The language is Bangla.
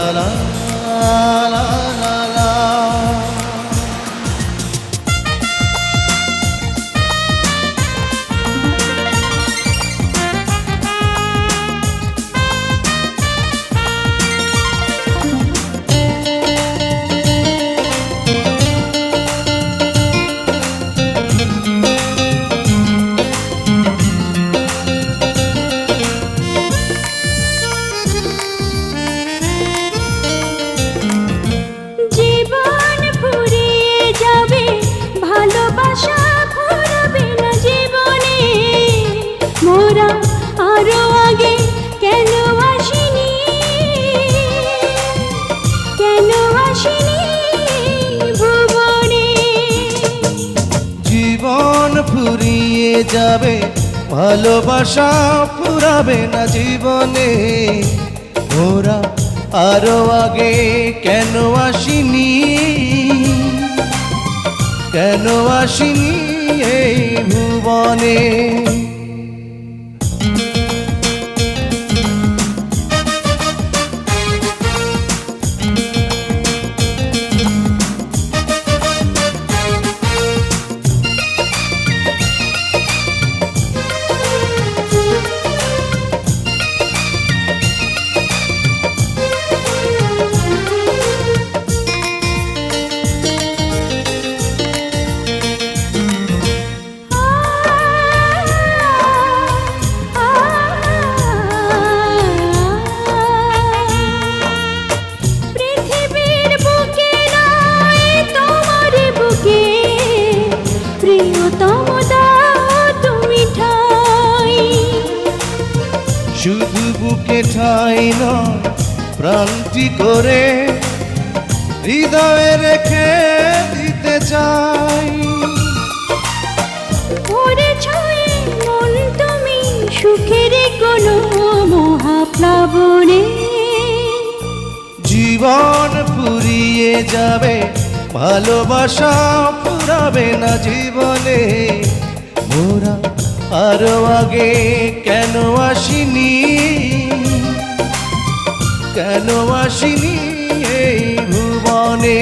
la la la. ফুরিয়ে যাবে, ভালোবাসা ফুরাবে না জীবনে। ওরা আরও আগে কেন আসিনি? কেন আসিনি এই ভুবনে? শুধু বুকে ঠাই নয় প্রান্তি করে হৃদয়ে রেখে দিতে চাই। করেছই মন তুমি সুখের কোনো মহাপ্লাবনে। জীবন ফুরিয়ে যাবে ভালোবাসা ফুরাবে না জীবনে। মোরা আরও আগে কেন আসিনি? কেন আসিনি এই ভুবনে?